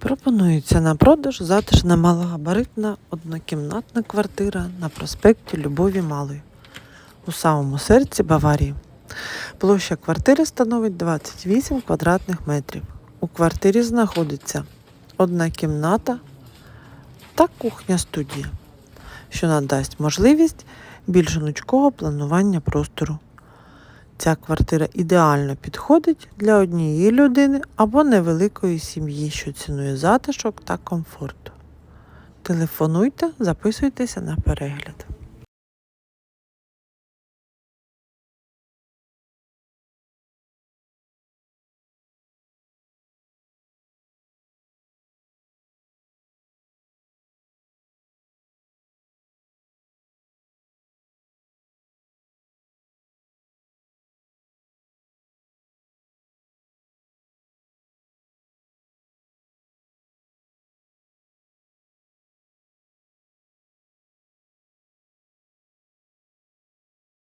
Пропонується на продаж затишна малогабаритна однокімнатна квартира на проспекті Любові Малої у самому серці Баварії. Площа квартири становить 28 квадратних метрів. У квартирі знаходиться одна кімната та кухня-студія, що надасть можливість більш гнучкого планування простору. Ця квартира ідеально підходить для однієї людини або невеликої сім'ї, що цінує затишок та комфорт. Телефонуйте, записуйтеся на перегляд.